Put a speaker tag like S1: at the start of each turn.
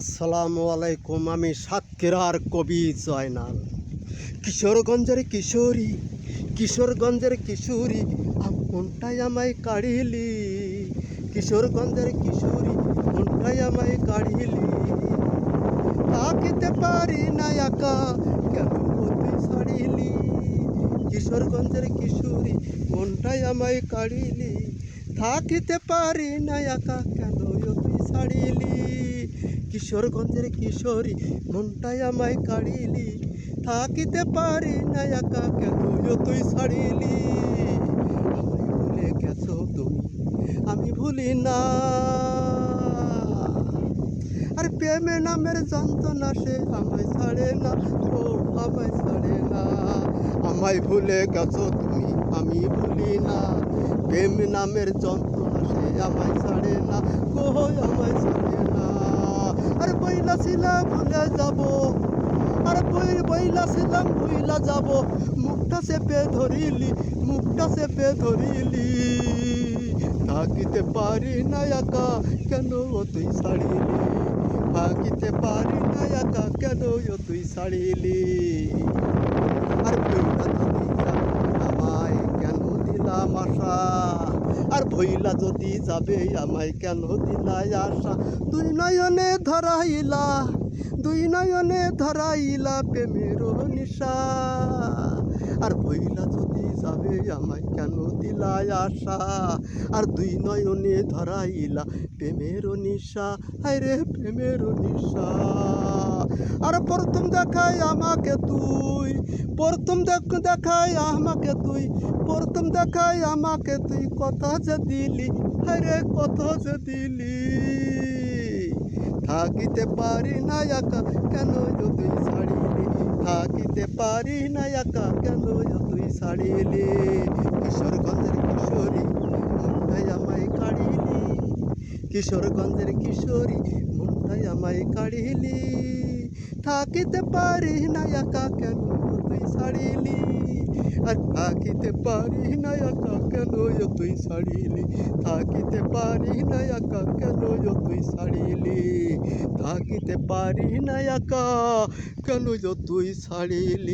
S1: আসসালামু আলাইকুম, আমি সাতক্ষীরার কবি জয়নাল। কিশোরগঞ্জের কিশোরী কিশোরগঞ্জের কিশোরী মনটাই আমায় কাড়িলি কিশোরগঞ্জের কিশোরী মনটাই আমায় কাড়িলি থাকিতে পারি না একা, কেন তুই ছাড়িলি? কিশোরগঞ্জের কিশোরী মনটাই আমায় কাড়িলি থাকিতে পারি না একা, কেন তুই কিশোরগঞ্জের কিশোরী, মনটাই আমায় কাড়িলি। থাকিতে পারি না একা কেন তুই ছাড়িলি। আমায় ভুলে গেছো তুমি, আমি ভুলি না। আর প্রেমে নামের যন্ত্রণা সে আমায় ছাড়ে না, ও আমায় ছাড়ে না। আমায় ভুলে গেছো তুমি, আমি ভুলি না। প্রেম নামের যন্ত্রণা সে আমায় ছাড়ে না গো আমায় ছাড়ে না আর বইলা ছিলাম ভুলে যাব। আর বই বইলা ছিলাম ভুইলা যাব। মুখটা চেপে ধরিলি, মুখটা চেপে ধরিলি। থাকিতে পারি না একা, কেন তুই ছাড়িলি? থাকিতে পারি না একা, কেন তুই ছাড়িলি? আর যদি যাবে আমায় কেন দিলাম আশা? আর ভইলা যদি যাবে, আমায় কেন দিলাই আশা? দুই নয়নে ধরাইলা, দুই নয়নে ধরাইলা প্রেমের নিশা। আর ভইলা যদি যাবে, আমায় কেন দিলাই আশা? আর দুই নয়নে ধরাইলা প্রেমের নিশা। হায় রে প্রেমের নিশা। আর প্রথম দেখায় আমাকে তুই প্রথম দেখ দেখায় আমাকে তুই, প্রথম দেখায় আমাকে তুই, কথা যে দিলি হায় রে কথা যে দিলি। থাকিতে পারি না একা কেন তুই ছাড়িলি? থাকিতে পারি না একা কেন তুই ছাড়িলি? কিশোরগঞ্জের কিশোরী মনটাই আমায় কাড়িলি। কিশোরগঞ্জের কিশোরী মনটাই আমায় কাড়িলি। থাকিতে পারি না একা কেন তুই ছাড়িলি। আর থাকিতে পারি না একা কেন তুই ছাড়িলি? থাকিতে পারি না একা কেন তুই ছাড়িলি? থাকিতে পারি না একা কেন তুই ছাড়িলি?